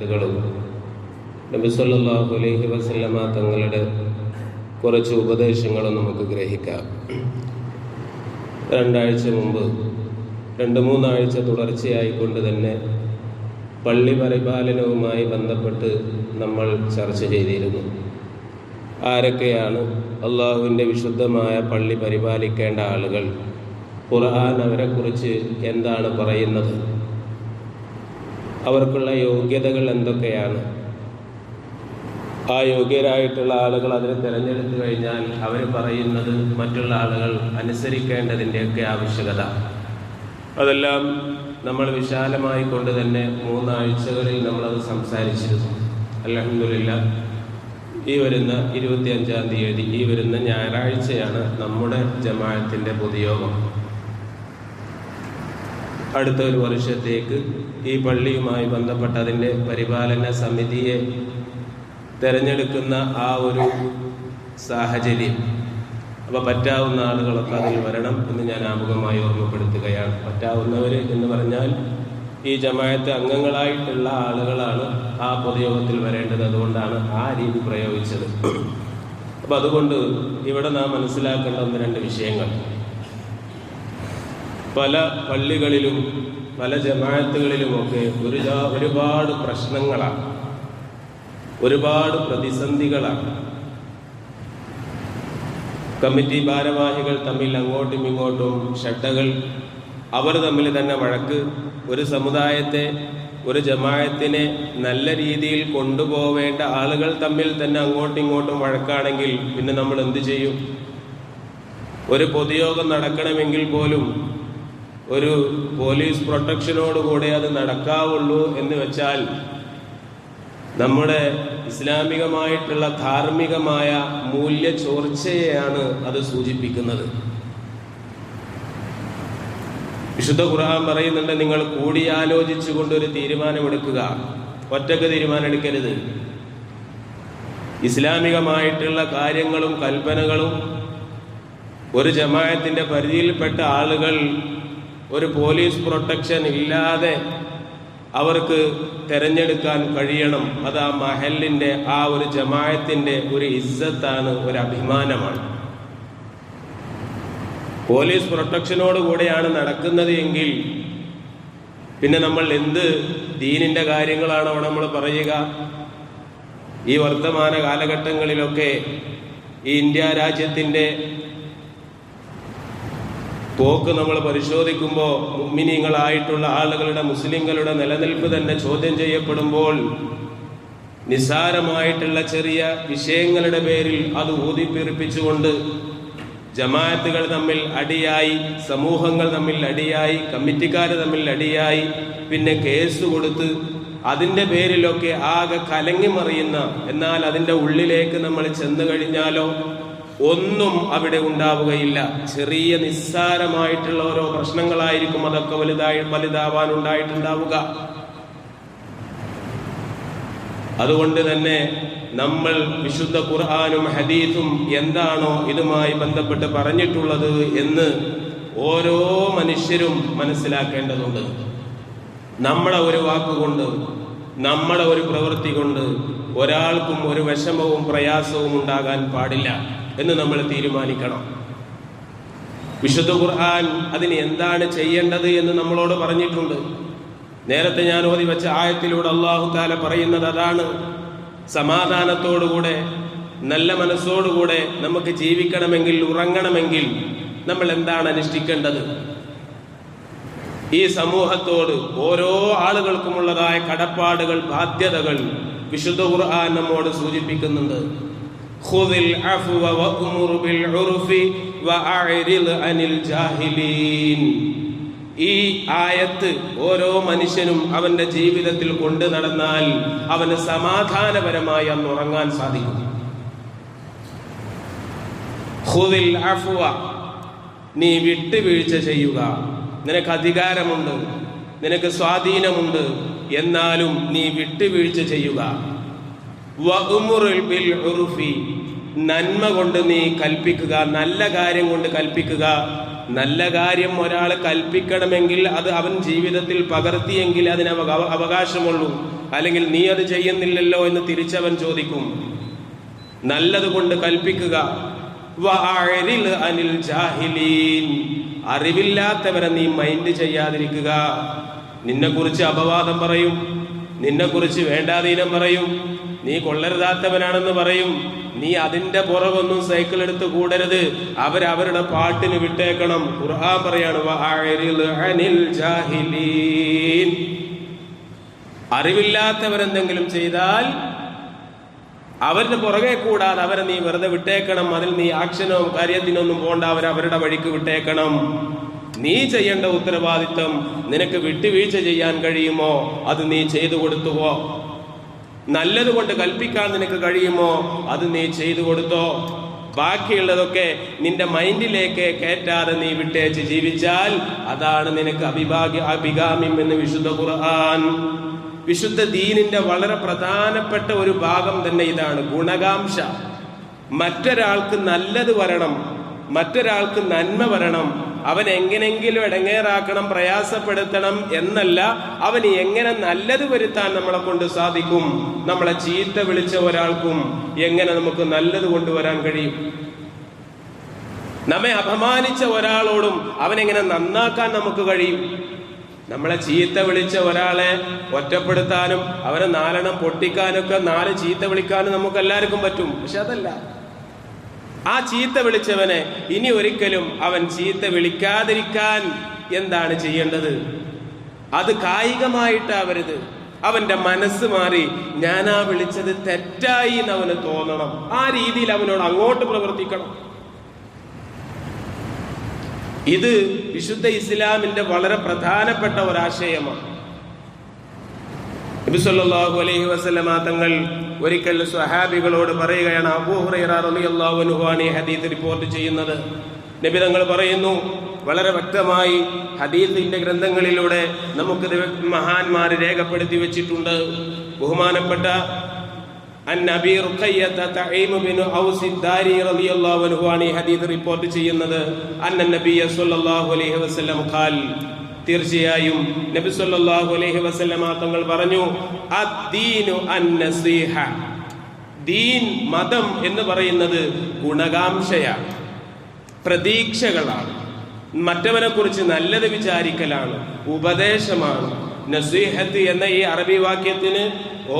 ത്തുകളും നബി സല്ലല്ലാഹു അലൈഹി വസല്ലമ തങ്ങളുടെ കുറച്ച് ഉപദേശങ്ങളും നമുക്ക് ഗ്രഹിക്കാം. രണ്ടാഴ്ച മുമ്പ് രണ്ട് മൂന്നാഴ്ച തുടർച്ചയായിക്കൊണ്ട് തന്നെ പള്ളി പരിപാലനവുമായി ബന്ധപ്പെട്ട് നമ്മൾ ചർച്ച ചെയ്തിരുന്നു. ആരൊക്കെയാണ് അള്ളാഹുവിന്റെ വിശുദ്ധമായ പള്ളി പരിപാലിക്കേണ്ട ആളുകൾ? ഖുർആൻ അവരെക്കുറിച്ച് എന്താണ് പറയുന്നത്? അവർക്കുള്ള യോഗ്യതകൾ എന്തൊക്കെയാണ്? ആ യോഗ്യരായിട്ടുള്ള ആളുകൾ അതിനെ തിരഞ്ഞെടുത്തു കഴിഞ്ഞാൽ അവർ പറയുന്നത് മറ്റുള്ള ആളുകൾ അനുസരിക്കേണ്ടതിന്റെയൊക്കെ ആവശ്യകത. അതെല്ലാം നമ്മൾ വിശാലമായി കൊണ്ട് തന്നെ മൂന്നാഴ്ചകളിൽ നമ്മളത് സംസാരിച്ചിരുന്നു. അലഹമില്ല ഈ വരുന്ന ഇരുപത്തിയഞ്ചാം തീയതി ഈ വരുന്ന ഞായറാഴ്ചയാണ് നമ്മുടെ ജമാഅത്തിന്റെ പൊതുയോഗം. അടുത്ത ഒരു വർഷത്തേക്ക് ഈ പള്ളിയുമായി ബന്ധപ്പെട്ട അതിന്റെ പരിപാലന സമിതിയെ തിരഞ്ഞെടുക്കുന്ന ആ ഒരു സാഹചര്യം. അപ്പോൾ പറ്റാവുന്ന ആളുകളൊക്കെ അതിൽ വരണം എന്ന് ഞാൻ ആമുഖമായി ഓർമ്മപ്പെടുത്തുകയാണ്. പറ്റാവുന്നവർ എന്ന് പറഞ്ഞാൽ ഈ ജമായത്ത് അംഗങ്ങളായിട്ടുള്ള ആളുകളാണ് ആ പൊതുയോഗത്തിൽ വരേണ്ടത്. അതുകൊണ്ടാണ് ആ രീതി പ്രയോഗിച്ചത്. അപ്പം അതുകൊണ്ട് ഇവിടെ നാം മനസ്സിലാക്കേണ്ട ഒന്ന് രണ്ട് വിഷയങ്ങൾ. പല പള്ളികളിലും പല ജമാഅത്തുകളിലുമൊക്കെ ഒരു ഒരുപാട് പ്രശ്നങ്ങളാണ്. ഒരുപാട് പ്രതിസന്ധികളാണ്. കമ്മിറ്റി ഭാരവാഹികൾ തമ്മിൽ അങ്ങോട്ടും ഇങ്ങോട്ടും ഷട്ടകൾ അവർ തമ്മിൽ തന്നെ വഴക്ക്. ഒരു സമുദായത്തെ ഒരു ജമായത്തിനെ നല്ല രീതിയിൽ കൊണ്ടുപോവേണ്ട ആളുകൾ തമ്മിൽ തന്നെ അങ്ങോട്ടും ഇങ്ങോട്ടും വഴക്കാണെങ്കിൽ പിന്നെ നമ്മൾ എന്ത് ചെയ്യും? ഒരു പൊതുയോഗം നടക്കണമെങ്കിൽ പോലും ഒരു പോലീസ് പ്രൊട്ടക്ഷനോടുകൂടെ അത് നടക്കാവുള്ളൂ എന്ന് വെച്ചാൽ നമ്മുടെ ഇസ്ലാമികമായിട്ടുള്ള ധാർമ്മികമായ മൂല്യ ചോർച്ചയെയാണ് അത് സൂചിപ്പിക്കുന്നത്. വിശുദ്ധ ഖുർആൻ പറയുന്നുണ്ട് നിങ്ങൾ കൂടിയാലോചിച്ചുകൊണ്ട് ഒരു തീരുമാനമെടുക്കുക. ഒറ്റയ്ക്ക് തീരുമാനമെടുക്കരുത് ഇസ്ലാമികമായിട്ടുള്ള കാര്യങ്ങളും കൽപ്പനകളും ഒരു ജമായത്തിന്റെ പരിധിയിൽപ്പെട്ട ആളുകൾ ഒരു പോലീസ് പ്രൊട്ടക്ഷൻ ഇല്ലാതെ അവർക്ക് തിരഞ്ഞെടുക്കാൻ കഴിയണം. അത് ആ മഹലിന്റെ ആ ഒരു ജമായത്തിന്റെ ഒരു ഇസ്സത്താണ് ഒരു അഭിമാനമാണ്. പോലീസ് പ്രൊട്ടക്ഷനോട് കൂടെയാണ് നടക്കുന്നത് എങ്കിൽ പിന്നെ നമ്മൾ എന്ത് ദീനിന്റെ കാര്യങ്ങളാണ് അവിടെ നമ്മൾ പറയുക? ഈ വർത്തമാന കാലഘട്ടങ്ങളിലൊക്കെ ഈ ഇന്ത്യ രാജ്യത്തിന്റെ പോക്ക് നമ്മൾ പരിശോധിക്കുമ്പോൾ മുഗ്മിനീങ്ങളായിട്ടുള്ള ആളുകളുടെ മുസ്ലിങ്ങളുടെ നിലനിൽപ്പ് തന്നെ ചോദ്യം ചെയ്യപ്പെടുമ്പോൾ നിസ്സാരമായിട്ടുള്ള ചെറിയ വിഷയങ്ങളുടെ പേരിൽ അത് ഊതിപ്പിറപ്പിച്ചുകൊണ്ട് ജമാഅത്തുകൾ തമ്മിൽ അടിയായി സമൂഹങ്ങൾ തമ്മിൽ അടിയായി കമ്മിറ്റിക്കാർ തമ്മിൽ അടിയായി പിന്നെ കേസ് കൊടുത്ത് അതിന്റെ പേരിലൊക്കെ ആകെ കലങ്ങി മറിയുന്ന എന്നാൽ അതിന്റെ ഉള്ളിലേക്ക് നമ്മൾ ചെന്നു കഴിഞ്ഞാലോ ഒന്നും അവിടെ ഉണ്ടാവുകയില്ല. ചെറിയ നിസ്സാരമായിട്ടുള്ള ഓരോ പ്രശ്നങ്ങളായിരിക്കും അതൊക്കെ വലുതായി വലുതാവാൻ ഉണ്ടായിട്ടുണ്ടാവുക. അതുകൊണ്ട് തന്നെ നമ്മൾ വിശുദ്ധ ഖുർആാനും ഹദീസും എന്താണോ ഇതുമായി ബന്ധപ്പെട്ട് പറഞ്ഞിട്ടുള്ളത് എന്ന് ഓരോ മനുഷ്യരും മനസ്സിലാക്കേണ്ടതുണ്ട്. നമ്മളെ ഒരു വാക്കുകൊണ്ട് നമ്മളെ ഒരു പ്രവൃത്തി കൊണ്ട് ഒരാൾക്കും ഒരു വിഷമവും പ്രയാസവും ഉണ്ടാകാൻ പാടില്ല. എന്ന് നമ്മൾ തീരുമാനിക്കണം. വിശുദ്ധ ഖുർആൻ അതിന് എന്താണ് ചെയ്യേണ്ടത് എന്ന് നമ്മളോട് പറഞ്ഞിട്ടുണ്ട്. നേരത്തെ ഞാൻ ഓതി വെച്ച ആയത്തിലൂടെ അള്ളാഹു താല പറയുന്നത് അതാണ്. സമാധാനത്തോടുകൂടെ നല്ല മനസ്സോടുകൂടെ നമുക്ക് ജീവിക്കണമെങ്കിൽ ഉറങ്ങണമെങ്കിൽ നമ്മൾ എന്താണ് അനുഷ്ഠിക്കേണ്ടത്? ഈ സമൂഹത്തോട് ഓരോ ആളുകൾക്കുമുള്ളതായ കടപ്പാടുകൾ ബാധ്യതകൾ വിശുദ്ധ ഖുർആൻ നമ്മോട് സൂചിപ്പിക്കുന്നുണ്ട്. ഖുദിൽ العفو وأمر بالعرف ഉർഫി عن الجاهلين ഈ ആയത്ത് ഓരോ മനുഷ്യനും അവന്റെ ജീവിതത്തിൽ കൊണ്ടു നടന്നാൽ അവന് സമാധാനപരമായി അന്ന് ഉറങ്ങാൻ സാധിക്കും. നീ വിട്ടുവീഴ്ച ചെയ്യുക. നിനക്ക് അധികാരമുണ്ട് നിനക്ക് സ്വാധീനമുണ്ട് എന്നാലും നീ വിട്ടുവീഴ്ച ചെയ്യുക. ബിൽ നന്മ കൊണ്ട് നീ കൽപ്പിക്കുക നല്ല കാര്യം കൊണ്ട് കൽപ്പിക്കുക. നല്ല കാര്യം ഒരാൾ കൽപ്പിക്കണമെങ്കിൽ അത് അവൻ ജീവിതത്തിൽ പകർത്തിയെങ്കിൽ അതിന് അവകാശമുള്ളൂ. അല്ലെങ്കിൽ നീ അത് ചെയ്യുന്നില്ലല്ലോ എന്ന് തിരിച്ചവൻ ചോദിക്കും. നല്ലതുകൊണ്ട് കൽപ്പിക്കുക. അനിൽ ജാഹിലീൻ. അറിവില്ലാത്തവരെ നീ മൈൻഡ് ചെയ്യാതിരിക്കുക. നിന്നെക്കുറിച്ച് അപവാദം പറയും. നിന്നെ കുറിച്ച് വേണ്ടാതീനം പറയും. നീ കൊള്ളരുതാത്തവനാണെന്ന് പറയും. നീ അതിന്റെ പുറവൊന്നും സൈക്കിൾ എടുത്ത് കൂടരുത്. അവരവരുടെ പാട്ടിന് വിട്ടേക്കണം. ഖുർആൻ പറയാണ് അറിവില്ലാത്തവരെന്തെങ്കിലും ചെയ്താൽ അവരുടെ പുറകെ കൂടാതെ അവരെ നീ വെറുതെ വിട്ടേക്കണം. അതിൽ നീ ആക്ഷനോ കാര്യത്തിനൊന്നും പോണ്ട. അവരവരുടെ വഴിക്ക് വിട്ടേക്കണം. നീ ചെയ്യേണ്ട ഉത്തരവാദിത്വം നിനക്ക് വിട്ടുവീഴ്ച ചെയ്യാൻ കഴിയുമോ? അത് നീ ചെയ്തു കൊടുത്തുവോ? നല്ലതുകൊണ്ട് കൽപ്പിക്കാൻ നിനക്ക് കഴിയുമോ? അത് നീ ചെയ്തു കൊടുത്തോ? ബാക്കിയുള്ളതൊക്കെ നിന്റെ മൈൻഡിലേക്ക് കയറ്റാതെ നീ വിട്ടേച്ച് ജീവിച്ചാൽ അതാണ് നിനക്ക് അഭിഭാഗ്യ അഭികാമ്യം എന്ന് വിശുദ്ധ ഖുർആൻ. വിശുദ്ധ ദീനിന്റെ വളരെ പ്രധാനപ്പെട്ട ഒരു ഭാഗം തന്നെ ഇതാണ് ഗുണകാംക്ഷ. മറ്റൊരാൾക്ക് നല്ലത് വരണം മറ്റൊരാൾക്ക് നന്മ വരണം അവൻ എങ്ങനെങ്കിലും ഇടങ്ങേറാക്കണം പ്രയാസപ്പെടുത്തണം എന്നല്ല അവന് എങ്ങനെ നല്ലത് വരുത്താൻ നമ്മളെ കൊണ്ട് സാധിക്കും നമ്മളെ ചീത്ത വിളിച്ച ഒരാൾക്കും എങ്ങനെ നമുക്ക് നല്ലത് കൊണ്ടുവരാൻ കഴിയും? നമ്മെ അപമാനിച്ച ഒരാളോടും അവനെങ്ങനെ നന്നാക്കാൻ നമുക്ക് കഴിയും? നമ്മളെ ചീത്ത വിളിച്ച ഒരാളെ ഒറ്റപ്പെടുത്താനും അവരെ നാലെണ്ണം പൊട്ടിക്കാനൊക്കെ നാല് ചീത്ത വിളിക്കാനും നമുക്ക് എല്ലാവർക്കും പറ്റും. പക്ഷെ അതല്ല. ആ ചീത്ത വിളിച്ചവനെ ഇനി ഒരിക്കലും അവൻ ചീത്ത വിളിക്കാതിരിക്കാൻ എന്താണ് ചെയ്യേണ്ടത്? അത് കായികമായിട്ടാവരുത് അവന്റെ മനസ്സ് മാറി ഞാൻ ആ വിളിച്ചത് തെറ്റായി എന്ന് അവന് തോന്നണം. ആ രീതിയിൽ അവനോട് അങ്ങോട്ട് പ്രവർത്തിക്കണം. ഇത് വിശുദ്ധ ഇസ്ലാമിന്റെ വളരെ പ്രധാനപ്പെട്ട ഒരാശയമാണ്. നബി സല്ലല്ലാഹു അലൈഹി വസല്ലമ തങ്ങൾ ഒരിക്കൽ സ്വഹാബികളോട് പറയുകയാണ് അബൂ ഹുറൈറ റളിയല്ലാഹു അൻഹു ഈ ഹദീസ് റിപ്പോർട്ട് ചെയ്യുന്നത്. നബി തങ്ങൾ പറയുന്നു വളരെ വ്യക്തമായി ഹദീസിന്റെ ഗ്രന്ഥങ്ങളിലൂടെ നമുക്ക് മഹാന്മാർ രേഖപ്പെടുത്തി വെച്ചിട്ടുണ്ട്. ബഹുമാനപ്പെട്ട റിപ്പോർട്ട് ചെയ്യുന്നത്. അന്ന നബിയ സല്ലല്ലാഹു അലൈഹി വസല്ലം ഖാൽ തീർച്ചയായും നബി സല്ലല്ലാഹു അലൈഹി വസല്ലമ തങ്ങൾ പറഞ്ഞു അദ്ദീനു അന്നസീഹ ദീൻ മതം എന്ന് പറയുന്നത് ഗുണകാംക്ഷയാണ് പ്രതീക്ഷകളാണ് മറ്റവനെ കുറിച്ച് നല്ലത് വിചാരിക്കലാണ് ഉപദേശമാണ്. നസീഹത്ത് എന്ന ഈ അറബി വാക്യത്തിന്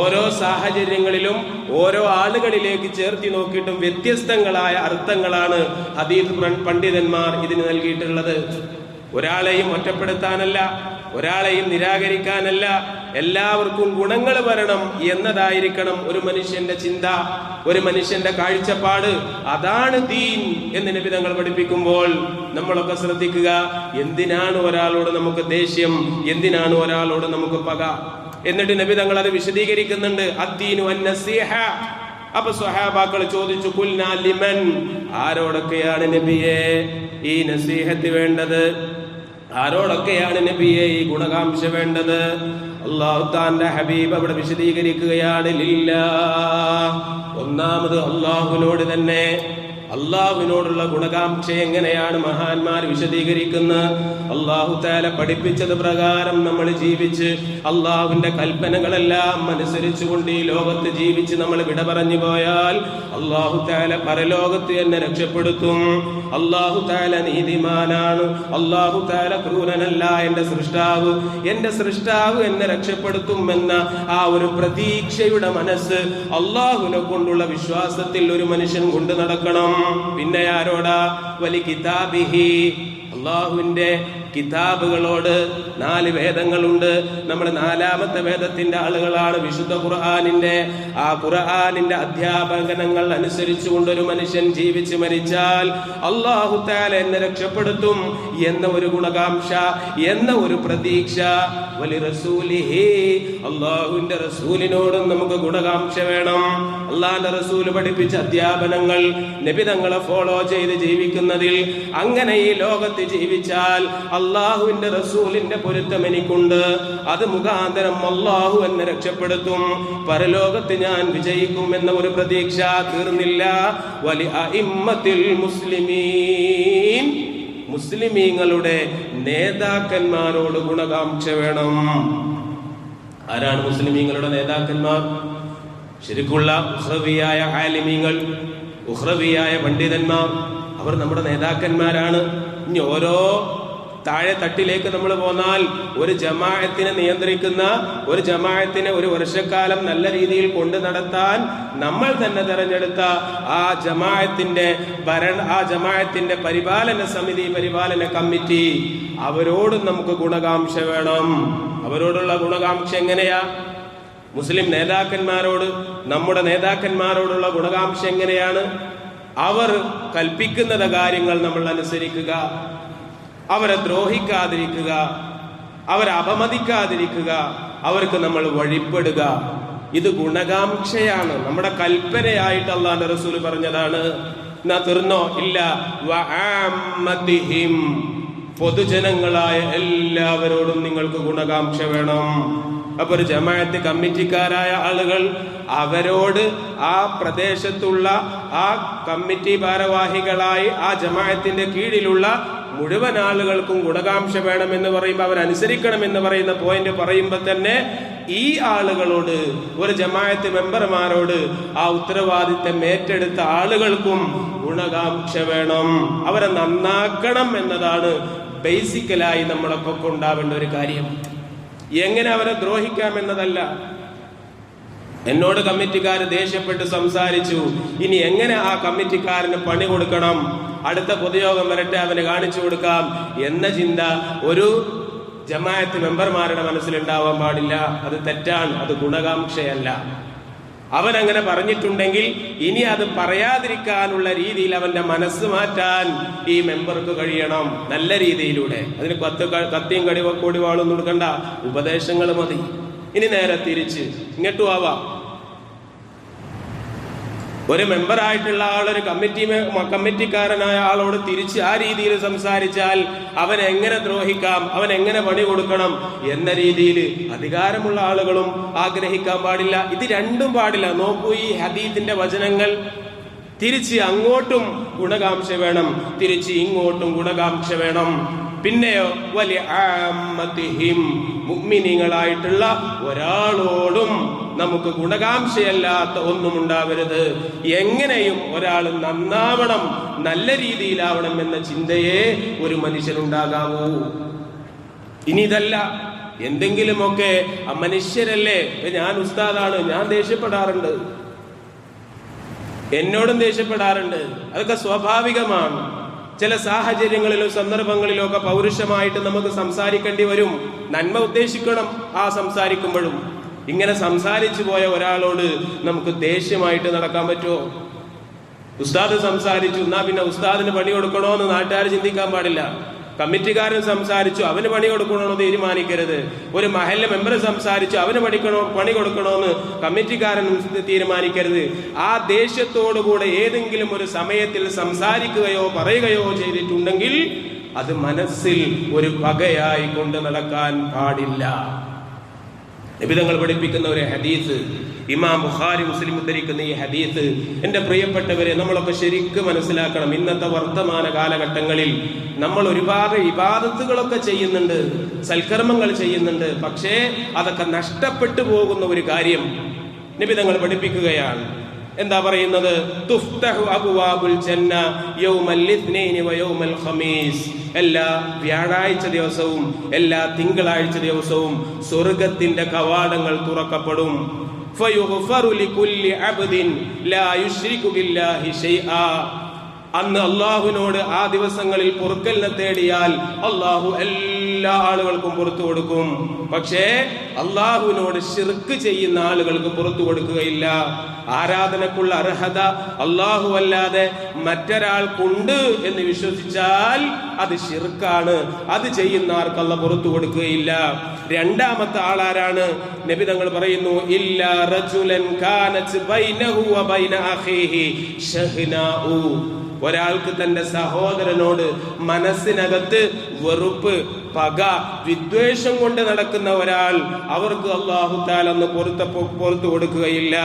ഓരോ സാഹചര്യങ്ങളിലും ഓരോ ആളുകളിലേക്ക് ചേർത്തി നോക്കിയിട്ടും വ്യത്യസ്തങ്ങളായ അർത്ഥങ്ങളാണ് ഹദീദ് പണ്ഡിതന്മാർ ഇതിന് നൽകിയിട്ടുള്ളത്. ഒരാളെയും ഒറ്റപ്പെടുത്താനല്ല ഒരാളെയും നിരാകരിക്കാനല്ല. എല്ലാവർക്കും ഗുണങ്ങൾ വരണം എന്നതായിരിക്കണം ഒരു മനുഷ്യന്റെ ചിന്ത ഒരു മനുഷ്യന്റെ കാഴ്ചപ്പാട്. അതാണ് ദീൻ എന്ന് നബി തങ്ങൾ പഠിപ്പിക്കുമ്പോൾ നമ്മളൊക്കെ ശ്രദ്ധിക്കുക എന്തിനാണ് ഒരാളോട് നമുക്ക് ദേഷ്യം എന്തിനാണ് ഒരാളോട് നമുക്ക് പക? എന്നിട്ട് നബി തങ്ങൾ അത് വിശദീകരിക്കുന്നുണ്ട്. അദ്ദീനു അന്നസീഹ അപ്പൊ സ്വഹാബാക്കൾ ചോദിച്ചു കുൽനാ ലിമൻ? ആരോടൊക്കെയാണ് നബിയെ ഈ നസീഹത്ത് വേണ്ടത്? ആരോടൊക്കെയാണ് നബിയെ ഈ ഗുണകാംക്ഷ വേണ്ടത്? അള്ളാഹു താന്റെ ഹബീബ് അവിടെ വിശദീകരിക്കുകയാണ് ലില്ല. ഒന്നാമത് അള്ളാഹുവിനോട് തന്നെ അള്ളാഹുവിനോടുള്ള ഗുണകാംക്ഷ എങ്ങനെയാണ് മഹാന്മാർ വിശദീകരിക്കുന്നത്? അള്ളാഹു താല പഠിപ്പിച്ചത് പ്രകാരം നമ്മൾ ജീവിച്ച് അള്ളാഹുവിന്റെ കൽപ്പനകളെല്ലാം അനുസരിച്ചുകൊണ്ട് ഈ ലോകത്ത് ജീവിച്ച് നമ്മൾ വിട പറഞ്ഞു പോയാൽ അള്ളാഹു താല പരലോകത്ത് എന്നെ രക്ഷപ്പെടുത്തും. അള്ളാഹു താല നീതിമാനാണ്. അള്ളാഹു താല ക്രൂരനല്ല എന്റെ സൃഷ്ടാവ്. എന്റെ സൃഷ്ടാവ് എന്നെ രക്ഷപ്പെടുത്തും എന്ന ആ ഒരു പ്രതീക്ഷയുടെ മനസ്സ് അള്ളാഹുവിനെ കൊണ്ടുള്ള വിശ്വാസത്തിൽ ഒരു മനുഷ്യൻ കൊണ്ടു നടക്കണം. പിന്നെ ആരോടാ? വലി കിതാബിഹി. അള്ളാഹുവിന്റെ കിതാബുകളോട് നാല് വേദങ്ങളുണ്ട്. നമ്മൾ നാലാമത്തെ വേദത്തിന്റെ ആളുകളാണ് വിശുദ്ധ ഖുർആാനിന്റെ. ആ ഖുർആാനിന്റെ അധ്യാപകനങ്ങൾ അനുസരിച്ചു കൊണ്ടൊരു മനുഷ്യൻ ജീവിച്ച് മരിച്ചാൽ അള്ളാഹു താല എന്നെ രക്ഷപ്പെടുത്തും എന്ന ഒരു ഗുണകാംക്ഷ എന്ന ഒരു പ്രതീക്ഷ. വലി റസൂലിഹി അള്ളാഹുവിന്റെ റസൂലിനോടും നമുക്ക് ഗുണകാംക്ഷ വേണം. അള്ളാഹിന്റെ റസൂൽ പഠിപ്പിച്ച അധ്യാപനങ്ങൾ നബിതങ്ങളെ ഫോളോ ചെയ്ത് ജീവിക്കുന്നതിൽ അങ്ങനെ ഈ ലോകത്ത് ജീവിച്ചാൽ അള്ളാഹുവിന്റെ റസൂലിന്റെ പൊരുത്തം എനിക്കുണ്ട്. അത് മുഖാന്തരം അള്ളാഹു എന്നെ രക്ഷപ്പെടുത്തും. പരലോകത്ത് ഞാൻ വിജയിക്കും എന്ന ഒരു പ്രതീക്ഷ തീർന്നില്ല. വലിയ മുസ്ലിമീൻ മുസ്ലിമീങ്ങളുടെ നേതാക്കന്മാരോട് ഗുണകാംക്ഷ വേണം. ആരാണ് മുസ്ലിമീങ്ങളുടെ നേതാക്കന്മാർ? ശരിക്കുള്ള ഉഹ്രവിയായ ആലിമീങ്ങൾ ഉഹ്രവിയായ പണ്ഡിതന്മാർ. അവർ നമ്മുടെ നേതാക്കന്മാരാണ്. ഇനി ഓരോ താഴെ തട്ടിലേക്ക് നമ്മൾ പോന്നാൽ ഒരു ജമാഅത്തിനെ നിയന്ത്രിക്കുന്ന ഒരു ജമാഅത്തിനെ ഒരു വർഷക്കാലം നല്ല രീതിയിൽ കൊണ്ടു നടത്താൻ നമ്മൾ തന്നെ തെരഞ്ഞെടുത്ത ആ ജമാഅത്തിന്റെ ഭരണ ആ ജമാഅത്തിന്റെ പരിപാലന സമിതി പരിപാലന കമ്മിറ്റി അവരോടും നമുക്ക് ഗുണകാംക്ഷ വേണം. അവരോടുള്ള ഗുണകാംക്ഷ എങ്ങനെയാ? മുസ്ലിം നേതാക്കന്മാരോട് നമ്മുടെ നേതാക്കന്മാരോടുള്ള ഗുണകാംക്ഷ എങ്ങനെയാണ്? അവർ കൽപ്പിക്കുന്നത് കാര്യങ്ങൾ നമ്മൾ അനുസരിക്കുക. അവരെ ദ്രോഹിക്കാതിരിക്കുക അവരെ അപമതിക്കാതിരിക്കുക അവർക്ക് നമ്മൾ വഴിപ്പെടുക. ഇത് ഗുണകാംക്ഷയാണ്. നമ്മുടെ കൽപ്പനയായിട്ട് അള്ളാന്റെ റസൂൽ പറഞ്ഞതാണ് തീർന്നോ ഇല്ല. പൊതുജനങ്ങളായ എല്ലാവരോടും നിങ്ങൾക്ക് ഗുണകാംക്ഷ വേണം. അപ്പൊ ഒരു ജമാഅത്ത് കമ്മിറ്റിക്കാരായ ആളുകൾ അവരോട് ആ പ്രദേശത്തുള്ള ആ കമ്മിറ്റി ഭാരവാഹികളായി ആ ജമാഅത്തിന്റെ കീഴിലുള്ള മുഴുവൻ ആളുകൾക്കും ഗുണകാംക്ഷ വേണമെന്ന് പറയുമ്പോൾ അവരനുസരിക്കണം എന്ന് പറയുന്ന പോയിന്റ് പറയുമ്പോൾ തന്നെ ഈ ആളുകളോട് ഒരു ജമായത്ത് മെമ്പർമാരോട് ആ ഉത്തരവാദിത്തം ഏറ്റെടുത്ത ആളുകൾക്കും ഗുണകാംക്ഷ വേണം. അവരെ നന്നാക്കണം എന്നതാണ് ബേസിക്കലായി നമ്മളൊക്കെ ഉണ്ടാവേണ്ട ഒരു കാര്യം. എങ്ങനെ അവരെ ദ്രോഹിക്കാം എന്നതല്ല. എന്നോട് കമ്മിറ്റിക്കാർ ദേഷ്യപ്പെട്ട് സംസാരിച്ചു. ഇനി എങ്ങനെ ആ കമ്മിറ്റിക്കാരന് പണി കൊടുക്കണം? അടുത്ത പൊതുയോഗം വരട്ടെ അവന് കാണിച്ചു കൊടുക്കാം. എന്ന ചിന്ത ഒരു ജമായത്ത് മെമ്പർമാരുടെ മനസ്സിലുണ്ടാവാൻ പാടില്ല. അത് തെറ്റാണ്. അത് ഗുണകാംക്ഷയല്ല. അവൻ അങ്ങനെ പറഞ്ഞിട്ടുണ്ടെങ്കിൽ ഇനി അത് പറയാതിരിക്കാനുള്ള രീതിയിൽ അവന്റെ മനസ്സ് മാറ്റാൻ ഈ മെമ്പർക്ക് കഴിയണം. നല്ല രീതിയിലൂടെ. അതിന് കത്ത് കടിവക്കോടി കത്തിയും കടിവ കൊടിവാളൊന്നും കൊടുക്കണ്ട ഉപദേശങ്ങൾ മതി. ഇനി നേരെ തിരിച്ച് ഇങ്ങോട്ട് ആവാം ഒരു മെമ്പറായിട്ടുള്ള ആൾ ഒരു കമ്മിറ്റി കമ്മിറ്റിക്കാരനായ ആളോട് തിരിച്ച് ആ രീതിയിൽ സംസാരിച്ചാൽ അവൻ എങ്ങനെ ദ്രോഹിക്കാം അവൻ എങ്ങനെ പണി കൊടുക്കണം എന്ന രീതിയിൽ അധികാരമുള്ള ആളുകളും ആഗ്രഹിക്കാൻ പാടില്ല. ഇത് രണ്ടും പാടില്ല. നോക്കൂ ഈ ഹദീത്തിന്റെ വചനങ്ങൾ. തിരിച്ച് അങ്ങോട്ടും ഗുണകാംക്ഷ വേണം. തിരിച്ച് ഇങ്ങോട്ടും ഗുണകാംക്ഷ വേണം. പിന്നെയോ വലിയ ഒരാളോടും നമുക്ക് ഗുണകാംക്ഷയല്ലാത്ത ഒന്നും ഉണ്ടാവരുത് എങ്ങനെയും ഒരാൾ നന്നാവണം നല്ല രീതിയിലാവണം എന്ന ചിന്തയെ ഒരു മനുഷ്യനുണ്ടാകാവൂ. ഇനി ഇതല്ല എന്തെങ്കിലുമൊക്കെ ആ മനുഷ്യരല്ലേ? ഞാൻ ഉസ്താദാണ് ഞാൻ ദേഷ്യപ്പെടാറുണ്ട്. എന്നോടും ദേഷ്യപ്പെടാറുണ്ട്. അതൊക്കെ സ്വാഭാവികമാണ്. ചില സാഹചര്യങ്ങളിലും സന്ദർഭങ്ങളിലും ഒക്കെ പൗരുഷമായിട്ട് നമുക്ക് സംസാരിക്കേണ്ടി വരും. നന്മ ഉദ്ദേശിക്കണം ആ സംസാരിക്കുമ്പോഴും. ഇങ്ങനെ സംസാരിച്ചു പോയ ഒരാളോട് നമുക്ക് ദേഷ്യമായിട്ട് നടക്കാൻ പറ്റുമോ? ഉസ്താദ് സംസാരിച്ചു എന്നാ പിന്നെ ഉസ്താദിന് പണി കൊടുക്കണോ എന്ന് നാട്ടുകാർ ചിന്തിക്കാൻ പാടില്ല. കമ്മിറ്റിക്കാരൻ സംസാരിച്ചു അവന് പണി കൊടുക്കണമെന്ന് തീരുമാനിക്കരുത്. ഒരു മഹല്ല മെമ്പർ സംസാരിച്ചു അവന് പഠിക്കണോ പണി കൊടുക്കണോന്ന് കമ്മിറ്റിക്കാരൻ തീരുമാനിക്കരുത്. ആ ദേഷ്യത്തോടുകൂടെ ഏതെങ്കിലും ഒരു സമയത്തിൽ സംസാരിക്കുകയോ പറയുകയോ ചെയ്തിട്ടുണ്ടെങ്കിൽ അത് മനസ്സിൽ ഒരു പകയായി കൊണ്ട് നടക്കാൻ പാടില്ല. നിബിതങ്ങൾ പഠിപ്പിക്കുന്ന ഒരു ഹദീസ്. ഇമാം ബുഖാരി മുസ്ലിം ഉദ്ധരിക്കുന്ന ഈ ഹദീസ്. എന്റെ പ്രിയപ്പെട്ടവരെ നമ്മളൊക്കെ ശരിക്കും മനസ്സിലാക്കണം. ഇന്നത്തെ വർത്തമാന കാലഘട്ടങ്ങളിൽ നമ്മൾ ഒരുപാട് വിവാദത്തുകളൊക്കെ ചെയ്യുന്നുണ്ട് സൽക്കർമ്മങ്ങൾ ചെയ്യുന്നുണ്ട്. പക്ഷേ അതൊക്കെ നഷ്ടപ്പെട്ടു പോകുന്ന ഒരു കാര്യം നിബിതങ്ങൾ പഠിപ്പിക്കുകയാണ്. എന്താ പറയുന്നത്? എല്ലാ വ്യാഴാഴ്ച ദിവസവും എല്ലാ തിങ്കളാഴ്ച ദിവസവും സ്വർഗത്തിന്റെ കവാടങ്ങൾ തുറക്കപ്പെടും. അന്ന് അള്ളാഹുവിനോട് ആ ദിവസങ്ങളിൽ പൊറുക്കലിനെ തേടിയാൽ അള്ളാഹു എല്ലാ ആളുകൾക്കും പുറത്തു കൊടുക്കും. പക്ഷേ അള്ളാഹുവിനോട് ശിർക്ക് ചെയ്യുന്ന ആളുകൾക്ക് പുറത്തു കൊടുക്കുകയില്ല. ആരാധനക്കുള്ള അർഹത അള്ളാഹു അല്ലാതെ മറ്റൊരാൾക്കുണ്ട് എന്ന് വിശ്വസിച്ചാൽ അത് ശിർക്കാണ്. അത് ചെയ്യുന്ന ആർക്കല്ല പുറത്തു കൊടുക്കുകയില്ല. രണ്ടാമത്തെ ആളാരാണ്? നബി തങ്ങൾ പറയുന്നു ഇല്ല റജുലൻ കാനച്ച് ബൈനഹു വ ബൈന അഖീഹി ഷഹ്നാഉ. ഒരാൾക്ക് തന്റെ സഹോദരനോട് മനസ്സിനകത്ത് വെറുപ്പ് പക വിദ്വേഷം കൊണ്ട് നടക്കുന്ന ഒരാൾ അവർക്ക് അള്ളാഹു താലെന്ന് പുറത്ത് പുറത്തു കൊടുക്കുകയില്ല.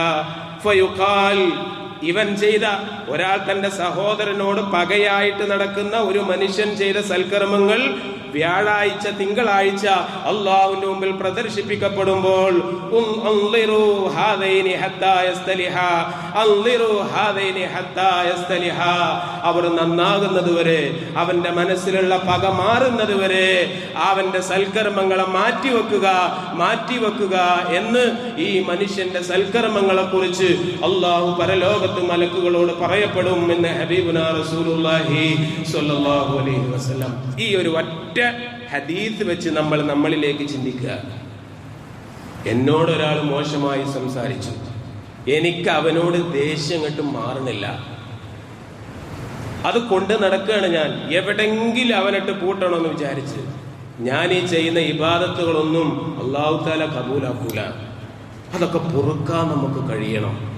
ഇവൻ ചെയ്ത ഒരാൾ തന്റെ സഹോദരനോട് പകയായിട്ട് നടക്കുന്ന ഒരു മനുഷ്യൻ ചെയ്ത സൽക്കർമ്മങ്ങൾ വ്യാഴാഴ്ച തിങ്കളാഴ്ച അള്ളാഹുവിന്റെ മുമ്പിൽ പ്രദർശിപ്പിക്കപ്പെടുമ്പോൾ. അവർ നന്നാകുന്നത് വരെ അവന്റെ മനസ്സിലുള്ള പക മാറുന്നത് വരെ അവന്റെ സൽക്കർമ്മങ്ങളെ മാറ്റിവെക്കുക മാറ്റിവെക്കുക എന്ന് ഈ മനുഷ്യന്റെ സൽക്കർമ്മങ്ങളെ കുറിച്ച് അള്ളാഹു പരലോകത്ത് മലക്കുകളോട് പറയപ്പെടും എന്ന് ഹബീബുന റസൂലുള്ളാഹി സ്വല്ലല്ലാഹു അലൈഹി വസല്ലം. ഈ ഒരു ഒറ്റ ഹദീസ് വെച്ച് നമ്മൾ നമ്മളിലേക്ക് ചിന്തിക്കുക. എന്നോട് ഒരാൾ മോശമായി സംസാരിച്ചു. എനിക്ക് അവനോട് ദേഷ്യം കിട്ടും മാറുന്നില്ല അത് കൊണ്ട് നടക്കുകയാണ് ഞാൻ. എവിടെങ്കിലും അവനിട്ട് പൂട്ടണമെന്ന് വിചാരിച്ച് ഞാൻ ഈ ചെയ്യുന്ന ഇബാദത്തുകളൊന്നും അള്ളാഹു താല കബൂലാക്കൂല. അതൊക്കെ പൊറുക്കാൻ നമുക്ക് കഴിയണം.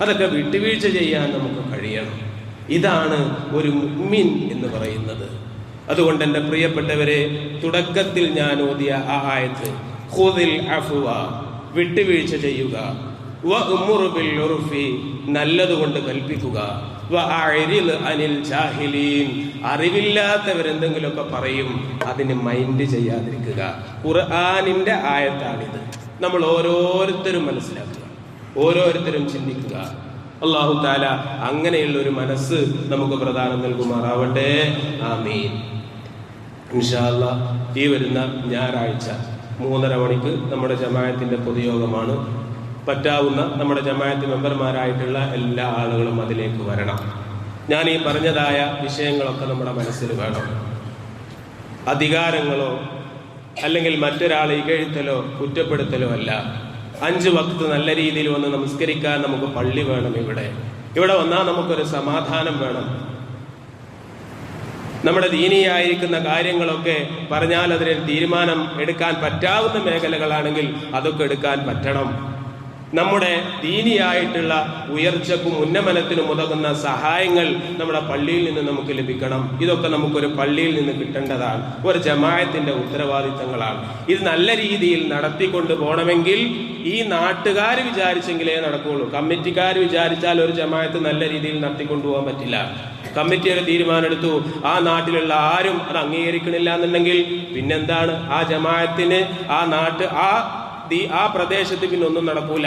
അതൊക്കെ വിട്ടുവീഴ്ച ചെയ്യാൻ നമുക്ക് കഴിയണം. ഇതാണ് ഒരു മുഅ്മിൻ എന്ന് പറയുന്നത്. അതുകൊണ്ട് എന്റെ പ്രിയപ്പെട്ടവരെ തുടക്കത്തിൽ ഞാൻ ഓതിയ ആ ആയത്ത് ഹുദിൽ അഫ്വ വിട്ടുവീഴ്ച ചെയ്യുക. വ ബിൽ ഉർഫി നല്ലതുകൊണ്ട് കൽപ്പിക്കുക. അനിൽ ജാഹിലീൻ. അറിവില്ലാത്തവരെന്തെങ്കിലുമൊക്കെ പറയും അതിന് മൈൻഡ് ചെയ്യാതിരിക്കുക. ഖുർആാനിന്റെ ആയത്താണിത്. നമ്മൾ ഓരോരുത്തരും മനസ്സിലാക്കുക ഓരോരുത്തരും ചിന്തിക്കുക. അള്ളാഹു താല അങ്ങനെയുള്ള ഒരു മനസ്സ് നമുക്ക് പ്രദാനം നൽകുമാറാവട്ടെ. ആമീൻ. ഇൻഷാല്ല ഈ വരുന്ന ഞായറാഴ്ച മൂന്നര മണിക്ക് നമ്മുടെ ജമായത്തിന്റെ പൊതുയോഗമാണ്. പറ്റാവുന്ന നമ്മുടെ ജമായത്ത് മെമ്പർമാരായിട്ടുള്ള എല്ലാ ആളുകളും അതിലേക്ക് വരണം. ഞാൻ ഈ പറഞ്ഞതായ വിഷയങ്ങളൊക്കെ നമ്മുടെ മനസ്സിൽ വേണം. അധികാരങ്ങളോ അല്ലെങ്കിൽ മറ്റൊരാളെ ഇകഴ്ത്തലോ കുറ്റപ്പെടുത്തലോ അല്ല. അഞ്ച് വക്ത് നല്ല രീതിയിൽ വന്ന് നമസ്കരിക്കാൻ നമുക്ക് പള്ളി വേണം ഇവിടെ. ഇവിടെ വന്നാൽ നമുക്കൊരു സമാധാനം വേണം. നമ്മുടെ ദീനിയായിരിക്കുന്ന കാര്യങ്ങളൊക്കെ പറഞ്ഞാൽ അതിന് തീരുമാനം എടുക്കാൻ പറ്റാവുന്ന മേഖലകളാണെങ്കിൽ അതൊക്കെ എടുക്കാൻ പറ്റണം. നമ്മുടെ ദീനിയായിട്ടുള്ള ഉയർച്ചക്കും ഉന്നമനത്തിനും ഉതകുന്ന സഹായങ്ങൾ നമ്മുടെ പള്ളിയിൽ നിന്ന് നമുക്ക് ലഭിക്കണം. ഇതൊക്കെ നമുക്കൊരു പള്ളിയിൽ നിന്ന് കിട്ടേണ്ടതാണ്. ഒരു ജമായത്തിന്റെ ഉത്തരവാദിത്തങ്ങളാണ്. ഇത് നല്ല രീതിയിൽ നടത്തിക്കൊണ്ട് പോകണമെങ്കിൽ ഈ നാട്ടുകാർ വിചാരിച്ചെങ്കിലേ നടക്കുകയുള്ളൂ കമ്മിറ്റിക്കാർ വിചാരിച്ചാൽ ഒരു ജമായത്ത് നല്ല രീതിയിൽ നടത്തിക്കൊണ്ടുപോകാൻ പറ്റില്ല. കമ്മിറ്റി ഒരു തീരുമാനമെടുത്തു. ആ നാട്ടിലുള്ള ആരും അത് അംഗീകരിക്കണില്ല എന്നുണ്ടെങ്കിൽ പിന്നെന്താണ്? ആ ജമായത്തിന് ആ നാട്ട് ആ ആ പ്രദേശത്ത് പിന്നെ ഒന്നും നടക്കൂല.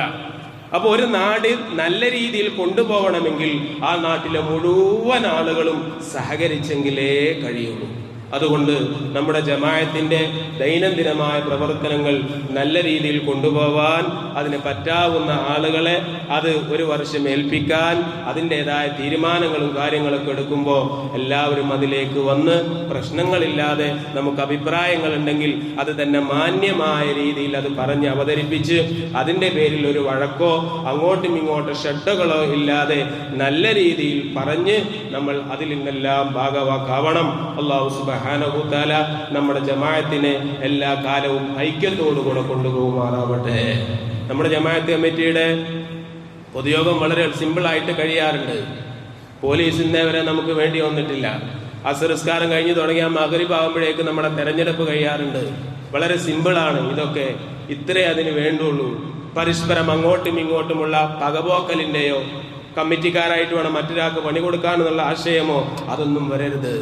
അപ്പൊ ഒരു നാട് നല്ല രീതിയിൽ കൊണ്ടുപോകണമെങ്കിൽ ആ നാട്ടിലെ മുഴുവൻ ആളുകളും സഹകരിച്ചെങ്കിലേ കഴിയുള്ളൂ. അതുകൊണ്ട് നമ്മുടെ ജമായത്തിന്റെ ദൈനംദിനമായ പ്രവർത്തനങ്ങൾ നല്ല രീതിയിൽ കൊണ്ടുപോവാൻ അതിന് പറ്റാവുന്ന ആളുകളെ അത് ഒരു വർഷം ഏൽപ്പിക്കാൻ അതിന്റെതായ തീരുമാനങ്ങളും കാര്യങ്ങളൊക്കെ എടുക്കുമ്പോൾ എല്ലാവരും അതിലേക്ക് വന്ന് പ്രശ്നങ്ങളില്ലാതെ നമുക്ക് അഭിപ്രായങ്ങൾ ഉണ്ടെങ്കിൽ അത് തന്നെ മാന്യമായ രീതിയിൽ അത് പറഞ്ഞ് അവതരിപ്പിച്ച് അതിന്റെ പേരിൽ ഒരു വഴക്കോ അങ്ങോട്ടും ഇങ്ങോട്ടും ഷഡ്ഡകളോ ഇല്ലാതെ നല്ല രീതിയിൽ പറഞ്ഞ് നമ്മൾ അതിൽ നിന്നെല്ലാം ഭാഗവാക്കാവണം. അള്ളാഹു സുബഹാനഹുത്താല നമ്മുടെ ജമായത്തിനെ എല്ലാ കാലവും ഐക്യത്തോടുകൂടെ കൊണ്ടുപോകുമാറാവട്ടെ. നമ്മുടെ ജമായത്ത് കമ്മിറ്റിയുടെ പൊതുയോഗം വളരെ സിമ്പിൾ ആയിട്ട് കഴിയാറുണ്ട്. പോലീസ് വരെ നമുക്ക് വേണ്ടി വന്നിട്ടില്ല. അസുരസ്കാരം കഴിഞ്ഞ് തുടങ്ങിയ മകരീബ് ആകുമ്പോഴേക്ക് നമ്മുടെ തെരഞ്ഞെടുപ്പ് കഴിയാറുണ്ട്. വളരെ സിമ്പിളാണ് ഇതൊക്കെ. ഇത്രേ അതിന് വേണ്ടുള്ളൂ. പരസ്പരം അങ്ങോട്ടും ഇങ്ങോട്ടുമുള്ള പകപോക്കലിന്റെയോ കമ്മിറ്റിക്കാരായിട്ട് വേണം മറ്റൊരാൾക്ക് പണി കൊടുക്കാനെന്നുള്ള ആശയമോ അതൊന്നും വരരുത്.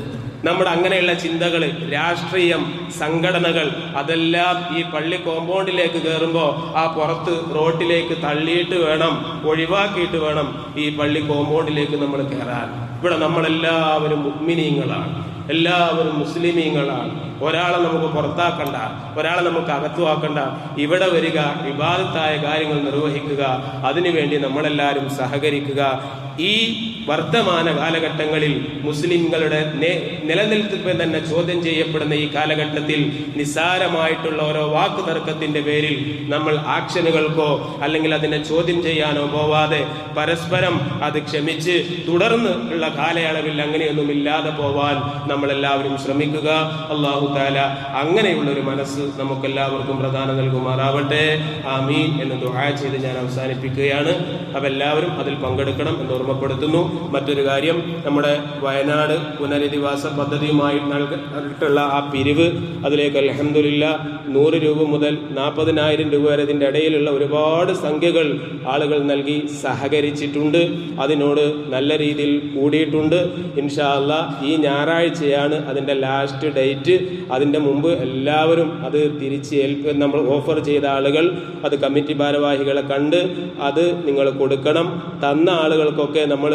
നമ്മുടെ അങ്ങനെയുള്ള ചിന്തകൾ രാഷ്ട്രീയം സംഘടനകൾ അതെല്ലാം ഈ പള്ളി കോമ്പൗണ്ടിലേക്ക് കയറുമ്പോൾ ആ പുറത്ത് റോട്ടിലേക്ക് തള്ളിയിട്ട് വേണം ഒഴിവാക്കിയിട്ട് വേണം ഈ പള്ളി കോമ്പൗണ്ടിലേക്ക് നമ്മൾ കയറാൻ ഇവിടെ നമ്മളെല്ലാവരും മുഗ്മിനീങ്ങളാണ്. എല്ലാവരും മുസ്ലിമീങ്ങളാണ്. ഒരാളെ നമുക്ക് പുറത്താക്കണ്ട ഒരാളെ നമുക്ക് അകത്തുവാക്കണ്ട. ഇവിടെ വരിക വിവാദത്തായ കാര്യങ്ങൾ നിർവഹിക്കുക അതിനുവേണ്ടി നമ്മളെല്ലാവരും സഹകരിക്കുക. ഈ വർത്തമാന കാലഘട്ടങ്ങളിൽ മുസ്ലിംകളുടെ നെ- നിലനിൽപ്പിനെ തന്നെ ചോദ്യം ചെയ്യപ്പെടുന്ന ഈ കാലഘട്ടത്തിൽ നിസ്സാരമായിട്ടുള്ള ഓരോ വാക്ക് തർക്കത്തിന്റെ പേരിൽ നമ്മൾ ആക്ഷനുകൾക്കോ അല്ലെങ്കിൽ അതിനെ ചോദ്യം ചെയ്യാനോ പോവാതെ പരസ്പരം അത് ക്ഷമിച്ച് തുടർന്ന് ഉള്ള കാലയളവിൽ അങ്ങനെയൊന്നും ഇല്ലാതെ പോവാൻ നമ്മളെല്ലാവരും ശ്രമിക്കുക. അള്ളാഹു താല അങ്ങനെയുള്ള ഒരു മനസ്സ് നമുക്കെല്ലാവർക്കും പ്രധാനം നൽകുമാറാവട്ടെ. ആമീൻ എന്ന് ദുആ ചെയ്ത് ഞാൻ അവസാനിപ്പിക്കുകയാണ്. അപ്പം എല്ലാവരും അതിൽ പങ്കെടുക്കണം എന്ന് ഓർമ്മപ്പെടുത്തുന്നു. മറ്റൊരു കാര്യം നമ്മുടെ വയനാട് പുനരധിവാസ പദ്ധതിയുമായി നൽകിയിട്ടുള്ള ആ പിരിവ് അതിലേക്ക് അലഹമില്ല നൂറ് രൂപ മുതൽ നാൽപ്പതിനായിരം രൂപ വരെ ഇതിന്റെ ഇടയിലുള്ള ഒരുപാട് സംഖ്യകൾ ആളുകൾ നൽകി സഹകരിച്ചിട്ടുണ്ട്. അതിനോട് നല്ല രീതിയിൽ കൂടിയിട്ടുണ്ട്. ഇൻഷാ അല്ലാ ഈ ഞായറാഴ്ചയാണ് അതിന്റെ ലാസ്റ്റ് ഡേറ്റ്. അതിന്റെ മുമ്പ് എല്ലാവരും അത് തിരിച്ച് ഏൽപ്പ് നമ്മൾ ഓഫർ ചെയ്ത ആളുകൾ അത് കമ്മിറ്റി ഭാരവാഹികളെ കണ്ട് അത് നിങ്ങൾ കൊടുക്കണം. തന്ന ആളുകൾക്കൊക്കെ നമ്മൾ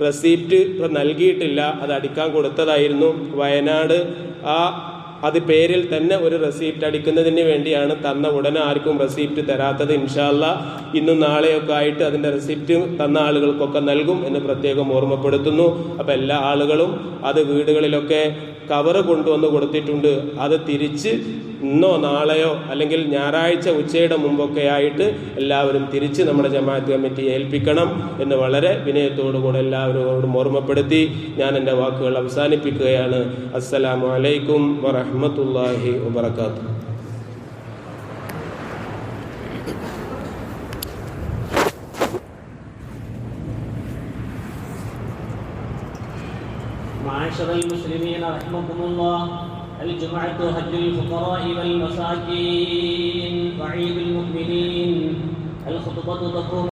റെസീപ്റ്റ് നൽകിയിട്ടില്ല. അത് അടിക്കാൻ കൊടുത്തതായിരുന്നു വയനാട്. ആ അത് പേരിൽ തന്നെ ഒരു റെസീപ്റ്റ് അടിക്കുന്നതിന് വേണ്ടിയാണ് തന്ന ഉടനെ ആർക്കും റെസീപ്റ്റ് തരാത്തത്. ഇൻഷാല്ല ഇന്നും നാളെയൊക്കെ ആയിട്ട് അതിന്റെ റെസിപ്റ്റ് തന്ന ആളുകൾക്കൊക്കെ നൽകും എന്ന് പ്രത്യേകം ഓർമ്മപ്പെടുത്തുന്നു. അപ്പം എല്ലാ ആളുകളും അത് വീടുകളിലൊക്കെ കവറ് കൊണ്ടുവന്ന് കൊടുത്തിട്ടുണ്ട്. അത് തിരിച്ച് ഇന്നോ നാളെയോ അല്ലെങ്കിൽ ഞായറാഴ്ച ഉച്ചയുടെ മുമ്പൊക്കെ ആയിട്ട് എല്ലാവരും തിരിച്ച് നമ്മുടെ ജമാഅത്ത് കമ്മിറ്റി ഏൽപ്പിക്കണം എന്ന് വളരെ വിനയത്തോടു കൂടെ എല്ലാവരോടും ഓർമ്മപ്പെടുത്തി ഞാൻ എന്റെ വാക്കുകൾ അവസാനിപ്പിക്കുകയാണ്. അസ്സലാമു അലൈക്കും ورحمة الله وبركاته. معاشر المسلمين رحمكم الله الجمعة هج الفقراء والمساكين وعيد المؤمنين الخطبة تقوم